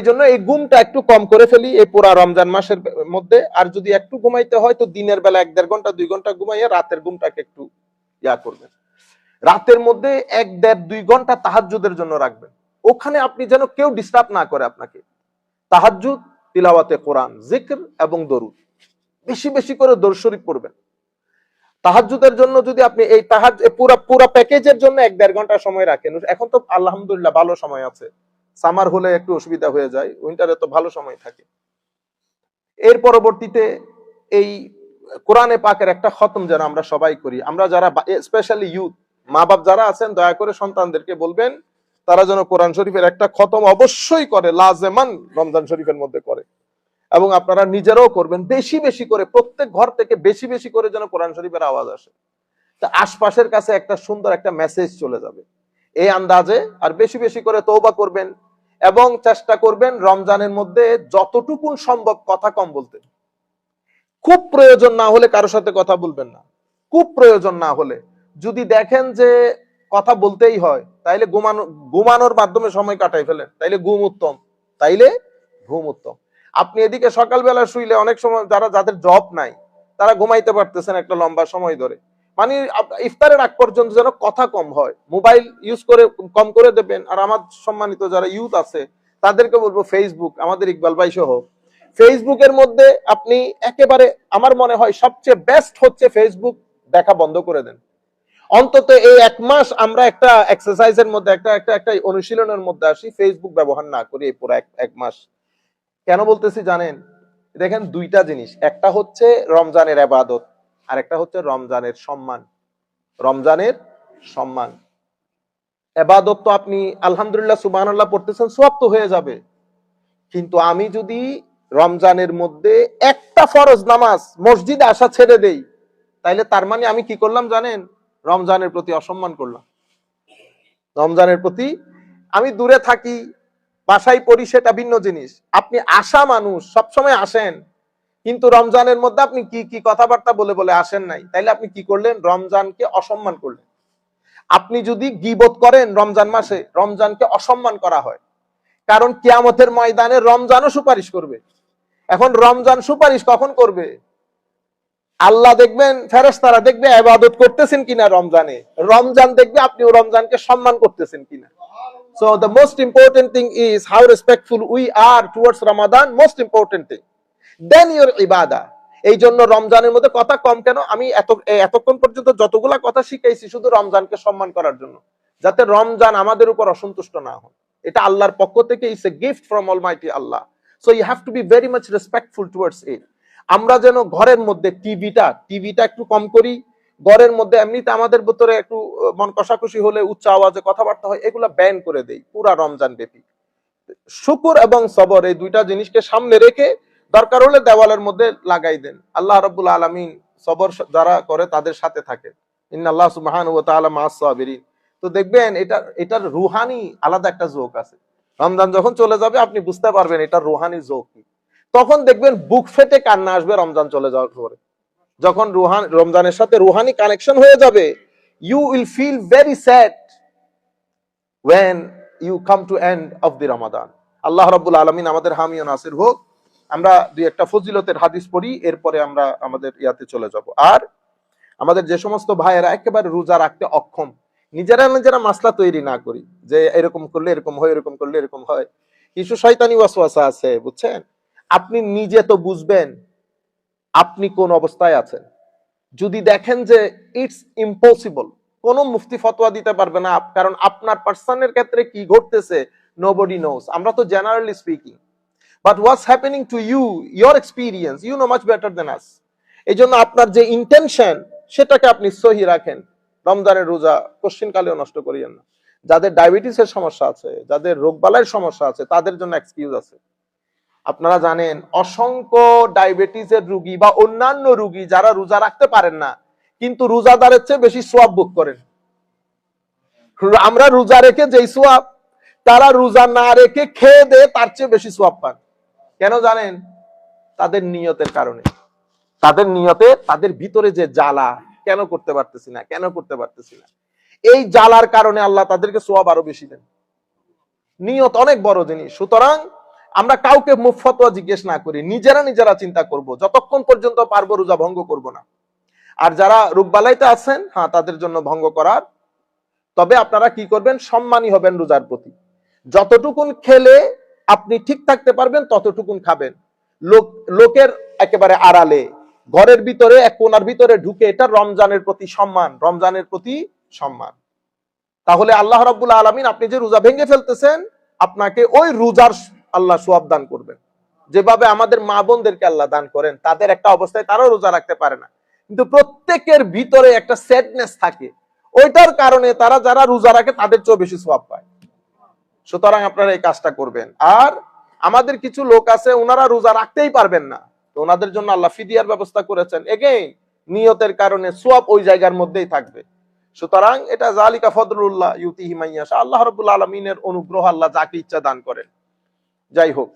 ওই জন্য এই ঘুমটা একটু কম করে ফেলি এই পুরা রমজান মাসের মধ্যে। আর যদি একটু ঘুমাইতে হয়, তো দিনের বেলা এক দেড় ঘণ্টা, দুই ঘণ্টা ঘুমাইয়া রাতের ঘুমটাকে একটু ইয়া করবেন। রাতের মধ্যে এক দেড়, দুই ঘণ্টা তাহাজ্জুদের জন্য রাখবেন। ওখানে আপনি যেন কেউ ডিস্টার্ব না করে আপনাকে। তাহাজ্জুদ, তিলাওয়াতে কোরআন, জিক্র এবং দরুদ। বেশি বেশি করে দরুদ শরীফ পড়বেন। তাহাজ্জুদের জন্য যদি আপনি এই তাহাজ পুরো পুরো প্যাকেজের জন্য এক দেড় ঘণ্টা সময় রাখেন, এখন তো আলহামদুলিল্লাহ ভালো সময় আছে। সামার হলে একটু অসুবিধা হয়ে যায় উইন্টারে তো ভালো সময় থাকে। এর পরবর্তীতে এই কোরআনে পাকের একটা খতম যেন আমরা সবাই করি, আমরা যারা স্পেশালি ইউথ মা বাপ যারা আছেন, দয়া করে সন্তানদেরকে বলবেন, তারা যেন কোরআন শরীফের একটা খতম অবশ্যই করে, লাজেমান রমজান শরীফের মধ্যে করে। এবং আপনারা নিজেরাও করবেন, বেশি বেশি করে, প্রত্যেক ঘর থেকে বেশি বেশি করে যেন কোরআন শরীফের আওয়াজ আসে। তা আশপাশের কাছে একটা সুন্দর একটা মেসেজ চলে যাবে। এই আন্দাজে আর বেশি বেশি করে তৌবা করবেন এবং চেষ্টা করবেন রমজানের মধ্যে যতটুকুন সম্ভব কথা কম বলতে। খুব প্রয়োজন না হলে কারোর সাথে কথা বলবেন না। খুব প্রয়োজন না হলে। যদি দেখেন যে কথা বলতেই হয়, তাইলে ঘুমানো ঘুমানোর মাধ্যমে সময় কাটাই ফেলেন। তাইলে ঘুম উত্তম। তাইলে ঘুম উত্তম। আপনি এদিকে সকালবেলা শুইলে অনেক সময় যারা যাদের জব নাই, তারা ঘুমাইতে পারতেছেন একটা লম্বা সময় ধরে। মানে ইফতারের আগ পর্যন্ত যেন কথা কম হয়। মোবাইল ইউজ করে কম করে দেবেন। আর আমার সম্মানিত যারা ইউথ আছে, তাদেরকে বলব ফেসবুক আমাদের ইকবাল ভাই সহ। ফেসবুকের মধ্যে আপনি একেবারে, আমার মনে হয় সবচেয়ে বেস্ট হচ্ছে ফেসবুক দেখা বন্ধ করে দেন। অন্তত এই এক মাস আমরা একটা এক্সারসাইজের মধ্যে, একটা একটা একটা অনুশীলনের মধ্যে আসি ফেসবুক ব্যবহার না করি এই পুরো এক মাস। কেন বলতেছি জানেন? দেখেন দুইটা জিনিস। একটা হচ্ছে রমজানের আবাদত। আর একটা হচ্ছে রমজানের সম্মান। রমজানের সম্মান। এবাদত তো আপনি আলহামদুলিল্লাহ, সুবহানাল্লাহ পড়তেছেন সব তো হয়ে যাবে। কিন্তু আমি যদি রমজানের মধ্যে একটা ফরজ নামাজ মসজিদে আসা ছেড়ে দেই, তাইলে তার মানে আমি কি করলাম জানেন? রমজানের প্রতি অসম্মান করলাম। রমজানের প্রতি আমি দূরে থাকি, বাসায় পড়ি সেটা ভিন্ন জিনিস। আপনি আসা মানুষ, সবসময় আসেন কিন্তু রমজানের মধ্যে আপনি কি কি কথাবার্তা বলে বলে আসেন নাই তাইলে আপনি কি করলেন? রমজানকে অসম্মান করলেন। আপনি যদি গিবত করেন রমজান মাসে রমজানকে অসম্মান করা হয়। কারণ কিয়ামতের ময়দানে রমজানও সুপারিশ করবে। এখন রমজান সুপারিশ কখন করবে? আল্লাহ দেখবেন ফেরেশতারা দেখবে আবাদত করতেছেন কিনা রমজানে। রমজান দেখবে আপনি রমজানকে সম্মান করতেছেন কিনা। So the most important thing is how respectful we are towards Ramadan, most important thing. Then your ibadah. এই জন্য রমজানের মধ্যে কথা কম কেন? আমি এত এতক্ষণ পর্যন্ত যতগুলা কথা শিখাইছি শুধু রমজানকে সম্মান করার জন্য। যাতে রমজান আমাদের উপর অসন্তুষ্ট না হয় এটা আল্লাহর পক্ষ থেকে is a gift from almighty Allah so you have to be very much respectful towards it আমরা যেন ঘরের মধ্যে টিভিটা টিভিটা একটু কম করি, ঘরের মধ্যে এমনিতে আমাদের ভিতরে একটু মন কষাকষি হলে উচ্চ আওয়াজে কথাবার্তা হয়, এগুলা ব্যান করে দেই, পুরা রমজান ব্যাপী। শুকুর এবং সবর এই দুইটা জিনিসকে সামনে রেখে দরকার হলে দেওয়ালের মধ্যে লাগাই দেন। আল্লাহ রাব্বুল আলামিন সবর যারা করে তাদের সাথে থাকে ইন্নাল্লাহ সুবহানাহু ওয়া তাআলা মা'আস তো দেখবেন এটা, এটার রুহানি আলাদা একটা জোক আছে। রমজান যখন চলে যাবে, আপনি বুঝতে পারবেন এটা রুহানি জোক কি। তখন দেখবেন বুক ফেটে কান্না আসবে, রমজান চলে যাওয়ার পরে। যখন রুহান, রমজানের সাথে রুহানি কানেকশন হয়ে যাবে you will feel very sad when you come to end of the Ramadan. আল্লাহ রাব্বুল আলামিন আমাদের হামি ও নাসির হোক আমরা দুই একটা ফজিলতের হাদিস পড়ি, এরপরে আমরা আমাদের ইয়াতে চলে যাব। আর আমাদের যে সমস্ত ভাইয়েরা একেবারে রোজা রাখতে অক্ষম, নিজেরা নিজেরা মাসলা তৈরি না করি, যে এরকম করলে এরকম হয়, এরকম করলে এরকম হয়। কিছু শয়তানি ওয়াসওয়াসা আছে, বুঝছেন? আপনি নিজে তো বুঝবেন আপনি কোন অবস্থায় আছেন। যদি দেখেন যে ইটস ইম্পসিবল কোন মুফতি ফতোয়া দিতে পারবে না, কারণ আপনার পার্সনের ক্ষেত্রে কি ঘটতেছে নোবডি নোস আমরা তো generally speaking but what's happening to you your experience you know much better than us এই জন্য আপনার যে ইন্টেনশন সেটাকে আপনি সহি রাখেন। রমজানের রোজা কোশ্চিন কালেও নষ্ট করিয়েন না। যাদের ডায়াবেটিসের সমস্যা আছে, যাদের রোগবালাইয়ের সমস্যা আছে, তাদের জন্য এক্সকিউজ আছে। আপনারা জানেন, অসংখ্য ডায়াবেটিসের রুগী বা অন্যান্য রুগী যারা রোজা রাখতে পারেন না, কিন্তু রোজাদারের চেয়ে বেশি সোয়াব বুক করেন। আমরা রোজা রেখে যেই সোয়াব, তারা রোজা না রেখে খেয়ে দে তার চেয়ে বেশি সোয়াব পান। কেন জানেন? তাদের নিয়তের কারণে। তাদের নিয়তে তাদের ভিতরে যে জ্বালা, কেন করতে পারতেছি না, কেন করতে পারতেছি না? এই জ্বালার কারণে আল্লাহ তাদেরকে সোয়াব আরও বেশি দেন। নিয়ত অনেক বড় জিনিস। সুতরাং আমরা কাউকে মুখ ফতোয়া জিজ্ঞেস না করি, নিজেরা নিজেরা চিন্তা করব। যতক্ষণ পর্যন্ত পারব রোজা ভঙ্গ করব না। আর যারা রোগবালাইতে আছেন হ্যাঁ তাদের জন্য ভঙ্গ করার। তবে আপনারা কি করবেন? সম্মানী হবেন রোজার প্রতি। যতটুকুন খেলে আপনি ঠিক থাকতে পারবেন, ততটুকুন খাবেন। লোক, লোকের একেবারে আড়ালে। ঘরের ভিতরে, এক কোনার ভিতরে ঢুকে এটা রমজানের প্রতি সম্মান, রমজানের প্রতি সম্মান। তাহলে আল্লাহ রাব্বুল আলামিন আপনি যে রোজা ভেঙে ফেলতেছেন, আপনাকে ওই রোজার আল্লাহ সোয়াব দান করবেন। যেভাবে আমাদের মা বোনদেরকে আল্লাহ দান করেন, তাদের একটা অবস্থায় তারাও রোজা রাখতে পারে না। কিন্তু প্রত্যেকের ভিতরে একটা স্যাডনেস থাকে। ওইটার কারণে তারা যারা রোজা রাখে, তাদের চেয়েও বেশি সোয়াব পায়। সুতরাং আপনারা এই কাজটা করবেন। আর আমাদের কিছু লোক আছে ওনারা রোজা রাখতেই পারবেন না। তো ওনাদের জন্য আল্লাহ ফিদিয়ার ব্যবস্থা করেছেন। এগেইন নিয়তের কারণে সোয়াব ওই জায়গার মধ্যেই থাকবে। সুতরাং এটা জালিকা ফদরুল্লাহ ইউতি হিমাইয়াশা আল্লাহ রবুল্লা আলমিনের অনুগ্রহ আল্লাহ যাকে ইচ্ছা দান করেন। যাই হোক।